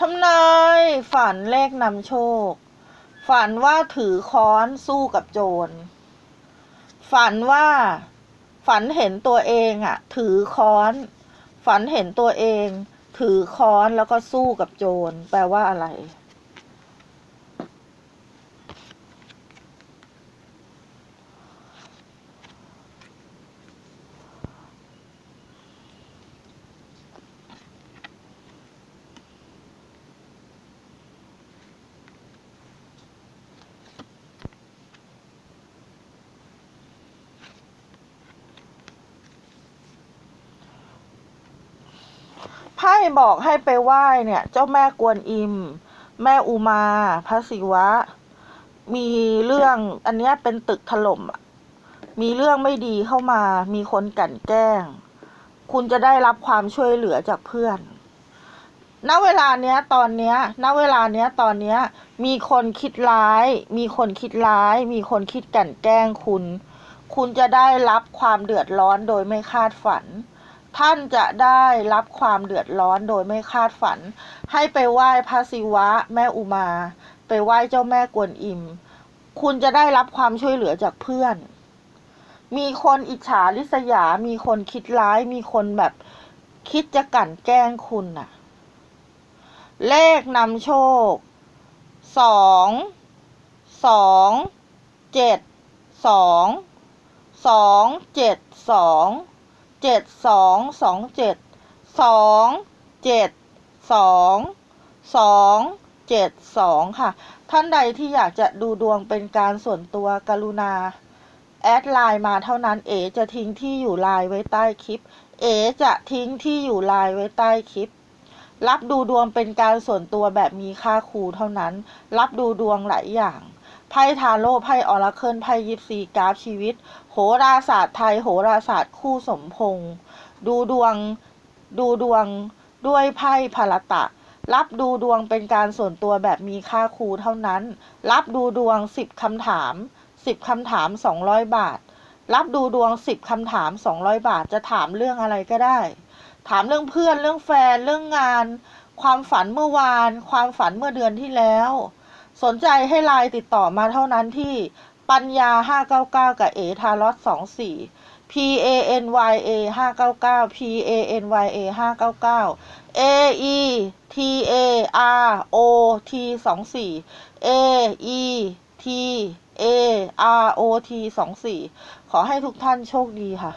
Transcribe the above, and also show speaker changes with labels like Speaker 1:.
Speaker 1: ทำนายฝันเลขนำโชค ฝันว่าถือค้อนสู้กับโจร ฝันว่า ฝันเห็นตัวเองอะถือค้อน ฝันเห็นตัวเอง ถือค้อนแล้วก็สู้กับโจร แปลว่าอะไร ไพ่บอกให้ไปไหว้เนี่ย เจ้าแม่กวนอิม แม่อุมาพระศิวะ มีเรื่องอันเนี้ยเป็นตึกถล่มมีเรื่องไม่ดีเข้ามา มีคนกลั่นแกล้ง คุณจะได้รับความช่วยเหลือจากเพื่อน ณ เวลาเนี้ย ตอนเนี้ย ณ เวลาเนี้ย ตอนเนี้ย มีคนคิดร้าย มีคนคิดร้าย มีคนคิดกลั่นแกล้งคุณ คุณจะได้รับความเดือดร้อนโดยไม่คาดฝัน ท่านจะได้รับความเดือดร้อนโดยไม่คาดฝัน ให้ไปไหว้พระศิวะ แม่อุมา ไปไหว้เจ้าแม่กวนอิม คุณจะได้รับความช่วยเหลือจากเพื่อน มีคนอิจฉาริษยา มีคนคิดร้าย มีคนแบบคิดจะกั่นแกล้งคุณน่ะ เลขนำโชค สอง สอง เจ็ด สอง สอง เจ็ด สอง เจ็ดสองสองเจ็ดสองเจ็ดสองสองเจ็ดสองค่ะ ท่านใดที่อยากจะดูดวงเป็นการส่วนตัวกรุณา แอดไลน์มาเท่านั้นเอจะทิ้งที่อยู่ไลน์ไว้ใต้คลิป เอจะทิ้งที่อยู่ไลน์ไว้ใต้คลิป รับดูดวงเป็นการส่วนตัวแบบมีค่าครูเท่านั้น รับดูดวงหลายอย่าง ไพ่ทาโร่ไพ่ออราเคิลไพ่ยิปซีกราฟชีวิต โหราศาสตร์ไทย โหราศาสตร์คู่สมพงษ์ดูดวงดูดวงด้วยไพ่พลตะ รับดูดวงเป็นการส่วนตัวแบบมีค่าครูเท่านั้น รับดูดวงสิบคำถามสิบคำถามสองร้อยบาท รับดูดวงสิบคำถามสองร้อยบาทจะถามเรื่องอะไรก็ได้ ถามเรื่องเพื่อนเรื่องแฟนเรื่องงาน ความฝันเมื่อวาน ความฝันเมื่อเดือนที่แล้ว สนใจให้ไลน์ติดต่อมาเท่านั้นที่ปัญญา 599 กับเอทารอส24 P A N Y A 599 P A N Y A 599 A E T A R O T 24 A E T A R O T 24ขอให้ทุกท่านโชคดีค่ะ